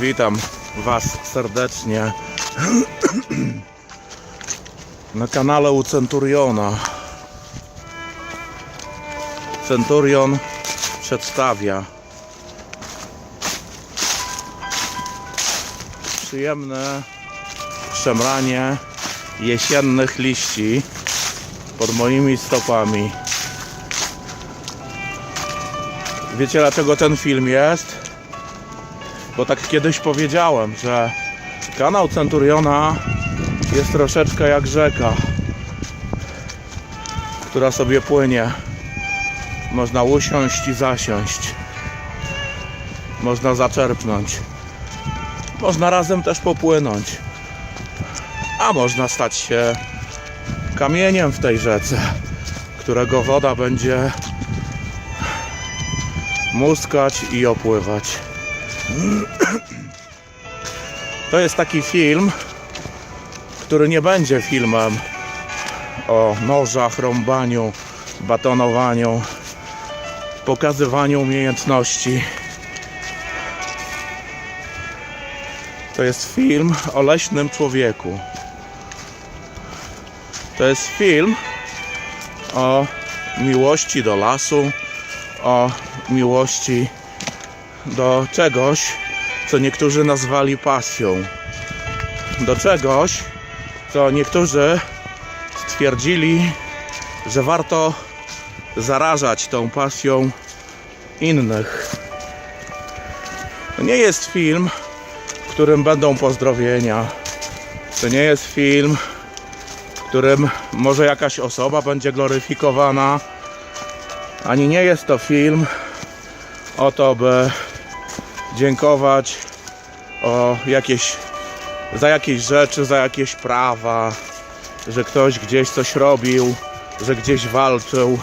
Witam Was serdecznie na kanale u Centuriona. Centurion przedstawia przyjemne szemranie jesiennych liści pod moimi stopami. Wiecie dlaczego ten film jest? Bo tak kiedyś powiedziałem, że kanał Centuriona jest troszeczkę jak rzeka, która sobie płynie. Można usiąść i zasiąść. Można zaczerpnąć. Można razem też popłynąć. A można stać się kamieniem w tej rzece, którego woda będzie muskać i opływać. To jest taki film, który nie będzie filmem o nożach, rąbaniu, batonowaniu, pokazywaniu umiejętności. To jest film o leśnym człowieku. To jest film o miłości do lasu, o miłości do czegoś, co niektórzy nazwali pasją. Do czegoś, co niektórzy stwierdzili, że warto zarażać tą pasją innych. To nie jest film, w którym będą pozdrowienia. To nie jest film, w którym może jakaś osoba będzie gloryfikowana. Ani nie jest to film o to, by dziękować o jakieś, za jakieś rzeczy, za jakieś prawa, że ktoś gdzieś coś robił, że gdzieś walczył,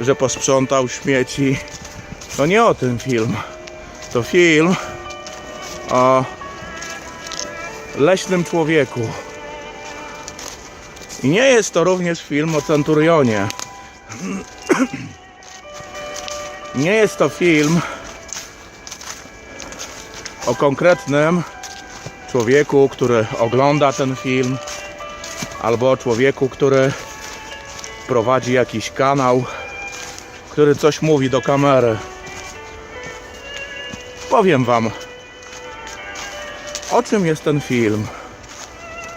że posprzątał śmieci. To nie o tym film. To film o leśnym człowieku. I nie jest to również film o Centurionie. Nie jest to film o konkretnym człowieku, który ogląda ten film, albo o człowieku, który prowadzi jakiś kanał, który coś mówi do kamery. Powiem Wam, o czym jest ten film.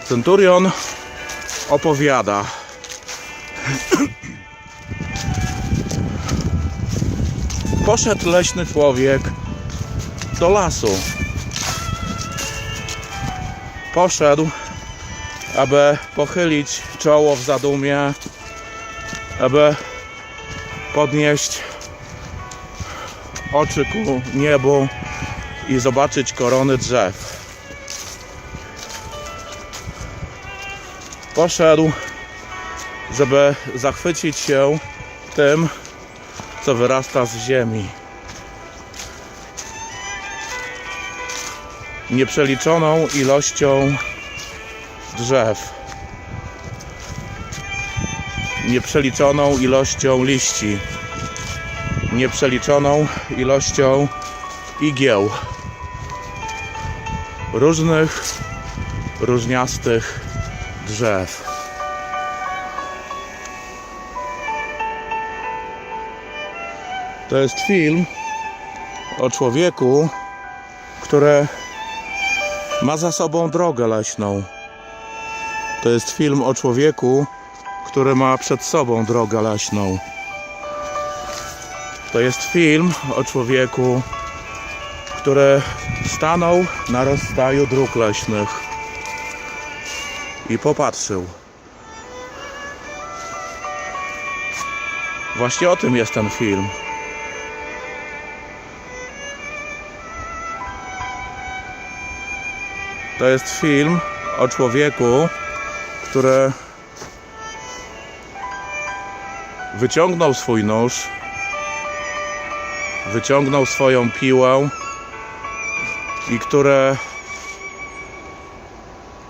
Centurion opowiada. Poszedł leśny człowiek do lasu. Poszedł, aby pochylić czoło w zadumie, aby podnieść oczy ku niebu i zobaczyć korony drzew. Poszedł, żeby zachwycić się tym, co wyrasta z ziemi. Nieprzeliczoną ilością drzew. Nieprzeliczoną ilością liści. Nieprzeliczoną ilością igieł. Różnych, różniastych drzew. To jest film o człowieku, który ma za sobą drogę leśną. To jest film o człowieku, który ma przed sobą drogę leśną. To jest film o człowieku, który stanął na rozstaju dróg leśnych i popatrzył. Właśnie o tym jest ten film. To jest film o człowieku, który wyciągnął swój nóż, wyciągnął swoją piłę i który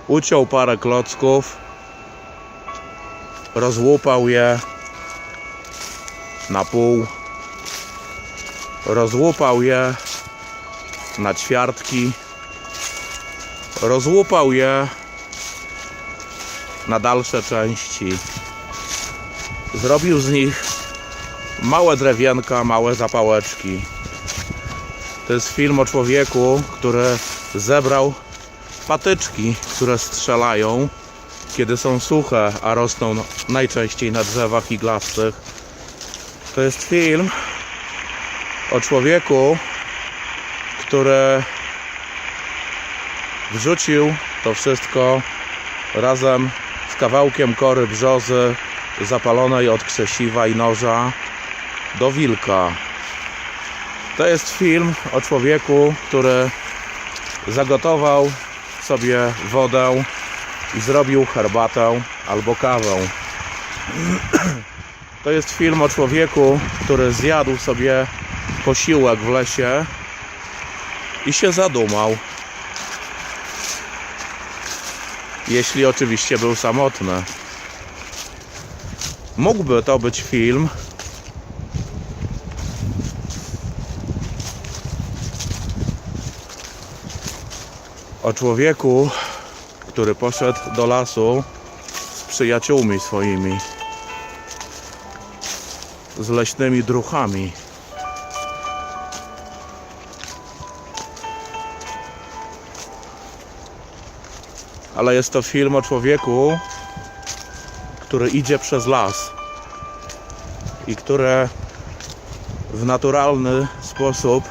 uciął parę klocków, rozłupał je na pół, rozłupał je na ćwiartki. Rozłupał je na dalsze części. Zrobił z nich małe drewienka, małe zapałeczki. To jest film o człowieku, który zebrał patyczki, które strzelają, kiedy są suche, a rosną najczęściej na drzewach iglastych. To jest film o człowieku, który wrzucił to wszystko razem z kawałkiem kory brzozy zapalonej od krzesiwa i noża do wilka. To jest film o człowieku, który zagotował sobie wodę i zrobił herbatę albo kawę. To jest film o człowieku, który zjadł sobie posiłek w lesie i się zadumał. Jeśli oczywiście był samotny. Mógłby to być film o człowieku, który poszedł do lasu z przyjaciółmi swoimi, z leśnymi druchami. Ale jest to film o człowieku, który idzie przez las i który w naturalny sposób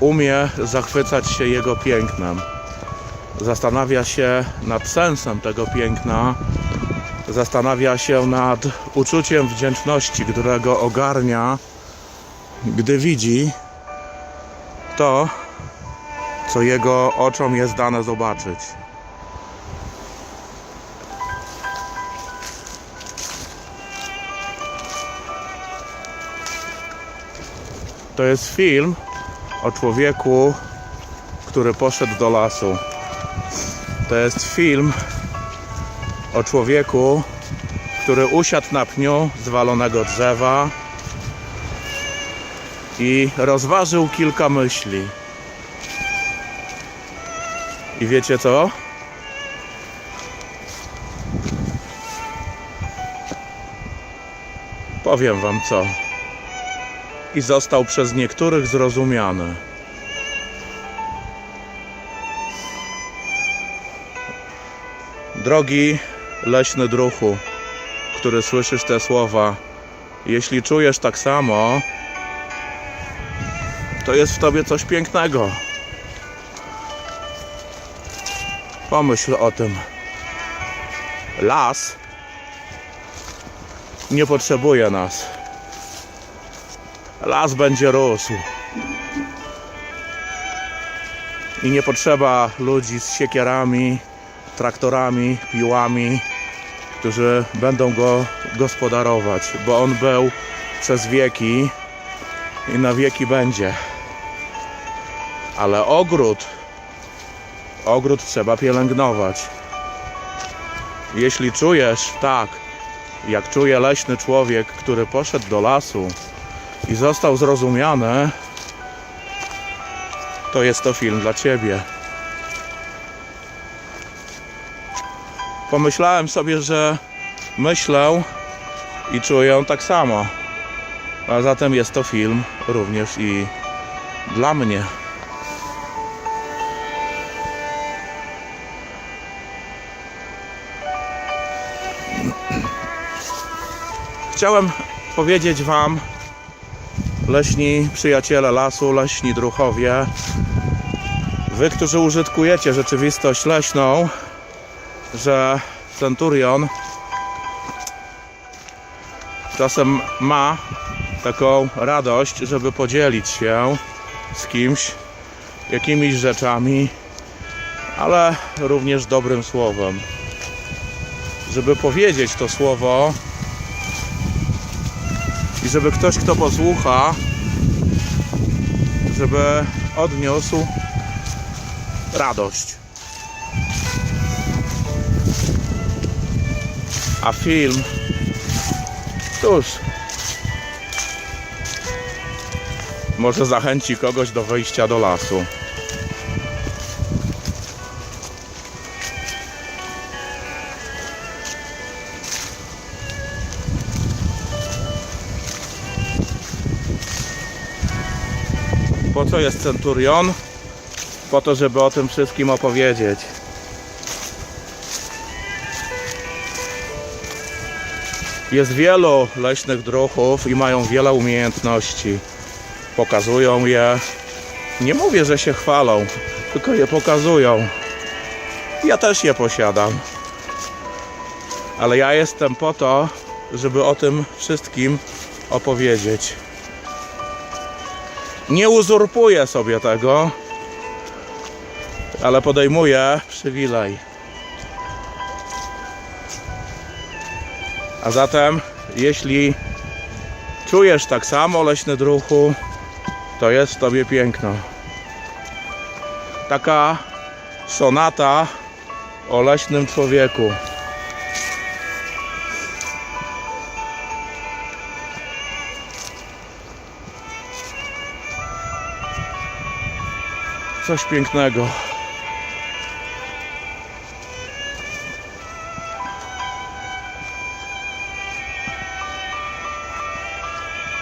umie zachwycać się jego pięknem. Zastanawia się nad sensem tego piękna, zastanawia się nad uczuciem wdzięczności, którego ogarnia, gdy widzi to, co jego oczom jest dane zobaczyć. To jest film o człowieku, który poszedł do lasu. To jest film o człowieku, który usiadł na pniu zwalonego drzewa i rozważył kilka myśli. I wiecie co? Powiem wam co. I został przez niektórych zrozumiany. Drogi leśny druchu, który słyszysz te słowa, jeśli czujesz tak samo, to jest w tobie coś pięknego. Pomyśl o tym. Las nie potrzebuje nas. Las będzie rósł. I nie potrzeba ludzi z siekierami, traktorami, piłami, którzy będą go gospodarować, bo on był przez wieki i na wieki będzie. Ale ogród, ogród trzeba pielęgnować. Jeśli czujesz tak, jak czuje leśny człowiek, który poszedł do lasu i został zrozumiany, to jest to film dla ciebie. Pomyślałem sobie, że myślę i czuję tak samo. A zatem jest to film również i dla mnie. Chciałem powiedzieć Wam, leśni przyjaciele lasu, leśni druchowie, Wy, którzy użytkujecie rzeczywistość leśną, że Centurion czasem ma taką radość, żeby podzielić się z kimś jakimiś rzeczami, ale również dobrym słowem. Żeby powiedzieć to słowo i żeby ktoś, kto posłucha, żeby odniósł radość. A film tuż Może zachęci kogoś do wejścia do lasu. Jest centurion? Po to, żeby o tym wszystkim opowiedzieć. Jest wielu leśnych druhów i mają wiele umiejętności. Pokazują je. Nie mówię, że się chwalą, tylko je pokazują. Ja też je posiadam. Ale ja jestem po to, żeby o tym wszystkim opowiedzieć. Nie uzurpuję sobie tego, ale podejmuję przywilej. A zatem, jeśli czujesz tak samo leśny druhu, to jest w tobie piękno. Taka sonata o leśnym człowieku. Coś pięknego.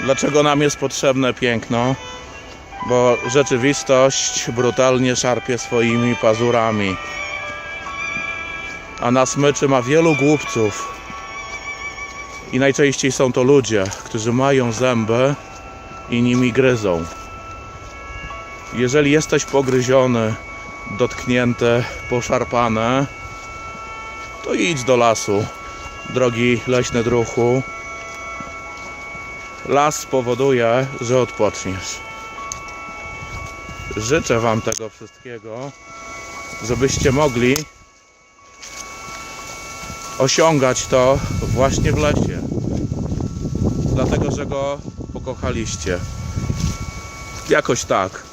Dlaczego nam jest potrzebne piękno? Bo rzeczywistość brutalnie szarpie swoimi pazurami. A na smyczy ma wielu głupców. I najczęściej są to ludzie, którzy mają zęby i nimi gryzą. Jeżeli jesteś pogryziony, dotknięty, poszarpany, to idź do lasu, drogi leśny druhu. Las spowoduje, że odpoczniesz. Życzę Wam tego wszystkiego, żebyście mogli osiągać to właśnie w lesie. Dlatego, że go pokochaliście. Jakoś tak.